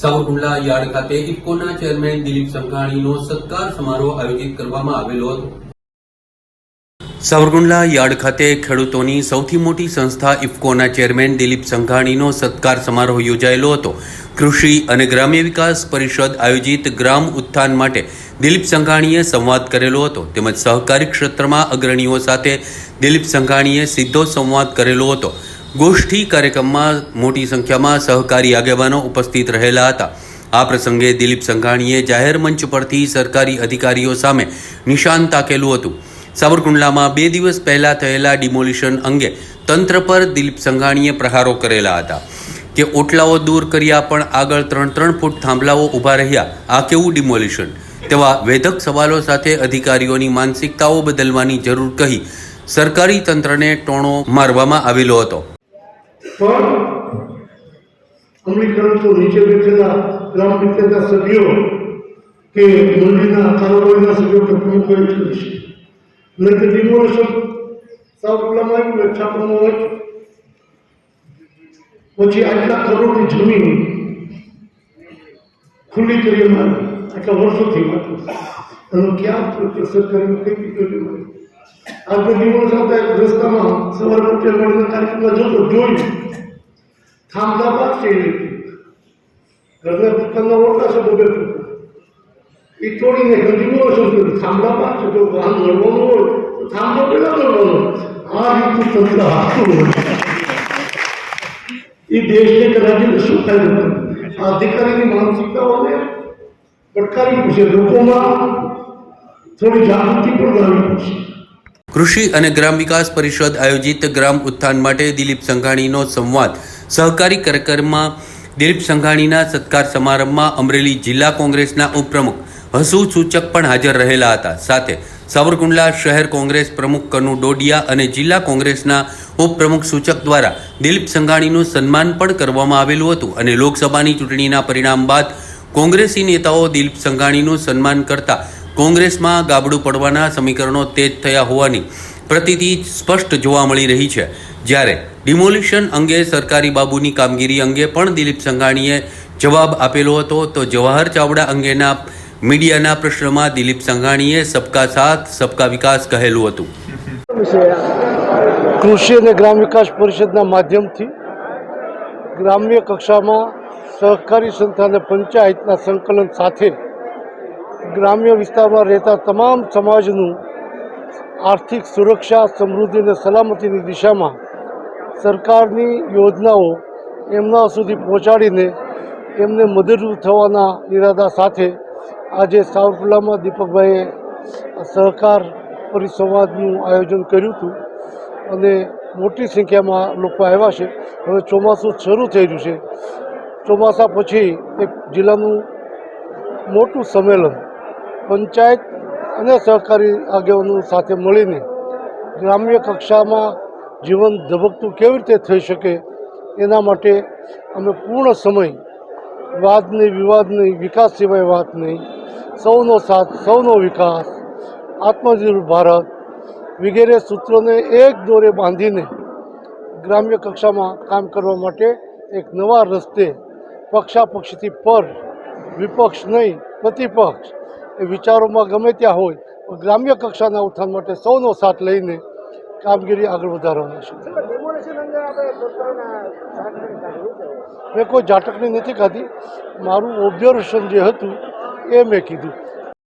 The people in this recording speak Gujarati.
સાવરકુંડલા યાર્ડ ખાતે ઇફકોના ચેરમેન દિલીપ સંઘાણીનો સત્કાર સમારોહ આયોજિત કરવામાં આવેલો હતો. સાવરકુંડલા યાર્ડ ખાતે ખેડૂતોની સૌથી મોટી સંસ્થા ઇફકોના ચેરમેન દિલીપ સંઘાણીનો સત્કાર સમારોહ યોજાયેલો હતો. કૃષિ અને ગ્રામ્ય વિકાસ પરિષદ આયોજિત ગ્રામ ઉત્થાન માટે દિલીપ સંઘાણીએ સંવાદ કરેલો હતો. તેમજ સહકારી ક્ષેત્રમાં અગ્રણીઓ સાથે દિલીપ સંઘાણીએ સીધો સંવાદ કરેલો હતો. ગોષ્ઠી કાર્યક્રમમાં મોટી સંખ્યામાં સહકારી આગેવાનો ઉપસ્થિત રહેલા હતા. આ પ્રસંગે દિલીપ સંઘાણીએ જાહેર મંચ પરથી સરકારી અધિકારીઓ સામે નિશાન તાકેલું હતું. સાવરકુંડલામાં બે દિવસ પહેલાં થયેલા ડિમોલિશન અંગે તંત્ર પર દિલીપ સંઘાણીએ પ્રહારો કરેલા હતા કે ઓટલાઓ દૂર કર્યા પણ આગળ ત્રણ ત્રણ ફૂટ થાંભલાઓ ઊભા રહ્યા. આ કેવું ડિમોલિશન? તેવા વેધક સવાલો સાથે અધિકારીઓની માનસિકતાઓ બદલવાની જરૂર કહી સરકારી તંત્રને ટોણો મારવામાં આવેલો હતો. પણ અમલીકરણ તો નીચે બેઠેલા ગ્રામ પંચાયતના સભ્યો કે મંડળીના કારોબારીના સભ્યો કે પ્રમુખો એ જ કરી છે નહીં તો ડિમોલેશન સાવરકુંડલામાં આવ્યું હોય છાપામાં હોય પછી આટલા કરોડની જમીન ખુલ્લી કરી એમાં આટલા વર્ષોથી વાત એનો ક્યાં પ્રત્યે સરકારી કઈ રીતે લેવાય આપણે દિવસ હતા એક રસ્તામાં સવારે ઉઠે મળીને કાર્યક્રમમાં જોતો જોયું. થાંભલા બાદ છે ઘરના દુકાનના ઓળખા છે બબે એ તોડીને ગંદીનો શું થાંભલા બાદ છે તો વાહન લડવાનું હોય તો થાંભલો પેલા લડવાનો આ રીતનું તંત્ર હાથું એ દેશને કદાચ શું ફાયદો આ અધિકારીની માનસિકતાઓને પડકારી પૂછે. લોકોમાં થોડી જાગૃતિ પણ લાવી પડશે. કૃષિ અને ગ્રામ વિકાસ પરિષદ આયોજિત ગ્રામ ઉત્થાન માટે દિલીપ સંઘાણીનો સંવાદ. સહકારી કાર્યક્રમમાં દિલીપ સંઘાણીના સત્કાર સમારંભમાં અમરેલી જિલ્લા કોંગ્રેસના ઉપપ્રમુખ હસુ સૂચક પણ હાજર રહેલા હતા. સાથે સાવરકુંડલા શહેર કોંગ્રેસ પ્રમુખ કનુ ડોડિયા અને જિલ્લા કોંગ્રેસના ઉપપ્રમુખ સૂચક દ્વારા દિલીપ સંઘાણીનું સન્માન પણ કરવામાં આવેલું હતું અને લોકસભાની ચૂંટણીના પરિણામ બાદ કોંગ્રેસી નેતાઓ દિલીપ સંઘાણીનું સન્માન કરતા કોંગ્રેસમાં ગાબડું પડવાના સમીકરણો તેજ થયા હોવાની પ્રતિતિ સ્પષ્ટ જોવા મળી રહી છે. જ્યારે ડિમોલિશન અંગે સરકારી બાબુની કામગીરી અંગે પણ દિલીપ સંઘાણીએ જવાબ આપેલો હતો, તો જવાહર ચાવડા અંગેના મીડિયાના પ્રશ્નમાં દિલીપ સંઘાણીએ સબકા સાથ, સબકા વિકાસ કહેલું હતું. કૃષિ અને ગ્રામ વિકાસ પરિષદના માધ્યમથી ગ્રામ્ય કક્ષામાં સહકારી સંસ્થા અને પંચાયતના સંકલન સાથે ગ્રામ્ય વિસ્તારમાં રહેતા તમામ સમાજનું આર્થિક સુરક્ષા, સમૃદ્ધિ અને સલામતીની દિશામાં સરકારની યોજનાઓ એમના સુધી પહોંચાડીને એમને મદદરૂપ થવાના ઈરાદા સાથે આજે સાવરકુલામાં દીપકભાઈએ સહકાર પરિસંવાદનું આયોજન કર્યું હતું અને મોટી સંખ્યામાં લોકો આવ્યા છે. હવે ચોમાસું શરૂ થઈ રહ્યું છે. ચોમાસા પછી એક જિલ્લાનું મોટું સંમેલન પંચાયત અને સહકારી આગેવાનો સાથે મળીને ગ્રામ્ય કક્ષામાં જીવન ધબકતું કેવી રીતે થઈ શકે એના માટે અમે પૂર્ણ સમય વાદ નહીં વિવાદ નહીં વિકાસ સિવાય વાત નહીં. સૌનો સાથ, સૌનો વિકાસ. આત્મનિર્ભર ભારત વગેરે સૂત્રોને એક દોરે બાંધીને ગ્રામ્ય કક્ષામાં કામ કરવા માટે એક નવા રસ્તે પક્ષાપક્ષથી પર વિપક્ષ નહીં, પ્રતિપક્ષ એ વિચારોમાં ગમે ત્યાં હોય ગ્રામ્ય કક્ષાના ઉત્થાન માટે સૌનો સાથ લઈને કામગીરી આગળ વધારવાની છે. મેં કોઈ ઝાટકણી નથી ખાધી મારું ઓબ્ઝર્વેશન જે હતું એ મેં કીધું.